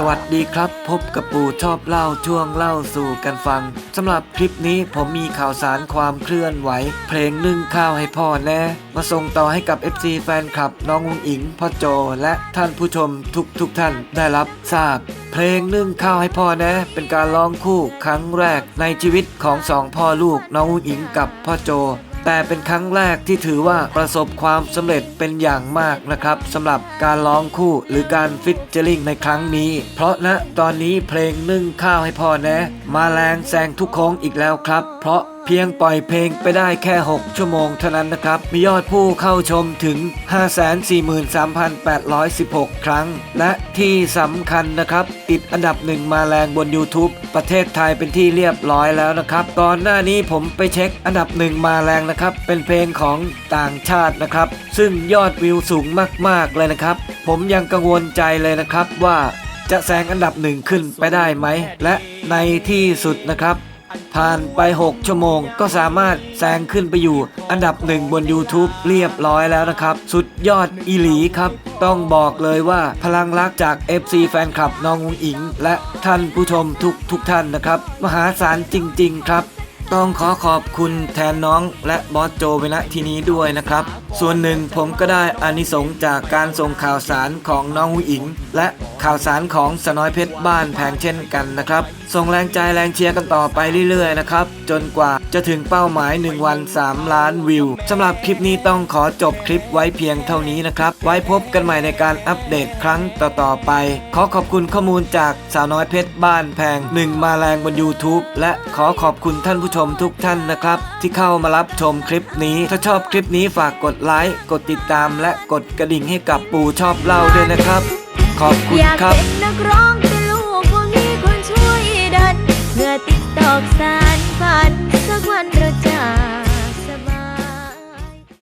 สวัสดีครับ พบกับปู่ชอบเล่าช่วงเล่าสู่กันฟังสำหรับคลิปนี้ผมมีข่าวสารความเคลื่อนไหว เพลงนึ่งข้าวให้พ่อแน่มาส่งต่อให้กับ FC แฟนคลับ น้องอุงอิงพ่อโจและท่านผู้ชมทุกทุกท่านได้รับทราบ เพลงนึ่งข้าวให้พ่อแนะ เป็นการร้องคู่ครั้งแรกในชีวิตของสองพ่อลูกน้องอุงอิงกับพ่อโจ แต่เป็นครั้งแรกที่ถือว่าประสบความสำเร็จเป็นอย่างมากนะครับสำหรับการร้องคู่หรือการฟิตเจอริงในครั้งนี้ เพราะณตอนนี้เพลงนึ่งข้าวให้พ่อแนะ มาแรงแซงทุกโค้งอีกแล้วครับ เพราะ เพียงปล่อยเพลงไปได้แค่ 6 ชั่วโมงเท่านั้นนะครับ มียอดผู้เข้าชมถึง 543,816 ครั้ง และที่สำคัญนะครับ ติดอันดับหนึ่งมาแรงบน YouTube ประเทศไทยเป็นที่เรียบร้อยแล้วนะครับ ก่อนหน้านี้ผมไปเช็คอันดับหนึ่งมาแรงนะครับ เป็นเพลงของต่างชาตินะครับ ซึ่งยอดวิวสูงมากๆเลยนะครับ ผมยังกังวลใจเลยนะครับว่าจะแซงอันดับหนึ่งขึ้นไปได้ไหม และในที่สุดนะครับ ผ่านไป 6 ชั่วโมง ก็สามารถแซงขึ้นไปอยู่ อันดับหนึ่งบน YouTube เรียบร้อยแล้วนะครับ สุดยอดอีหลีครับ ต้องบอกเลยว่าพลังรักจาก FC แฟนคลับน้องอุงอิง และท่านผู้ชมทุกทุกท่านนะครับ มหาศาลจริง ๆ ครับ ต้องขอขอบคุณแทนน้องและบอสโจไปณที่นี้ด้วยนะครับ ส่วนหนึ่งผมก็ได้อานิสงส์จากการส่งข่าวสารของน้องหุอิง และข่าวสารของสน้อยเพชรบ้านแพงเช่นกันนะครับ ส่งแรงใจแรงเชียร์กันต่อไปเรื่อยๆนะครับ จนกว่าจะถึงเป้าหมาย 1 วัน 3 ล้านวิวสำหรับคลิปนี้ต้องขอจบคลิปไว้เพียงเท่านี้นะครับ ไว้พบกันใหม่ในการอัปเดตครั้งต่อๆไป ขอขอบคุณข้อมูลจากสาวน้อยเพชรบ้านแพง1มาแรงบน YouTube และขอขอบคุณท่านผู้ชมชมทุกท่านนะครับ ที่เข้ามารับชมคลิปนี้ ถ้าชอบคลิปนี้ฝากกดไลค์กดติดตาม และกดกระดิ่งให้กับปู่ชอบเล่าด้วยนะครับ ขอบคุณครับอยากเป็นนักร้องแต่ลูกว่มีคนช่วยดันเพื่อติดตอกสารฝันสักวันเราจะ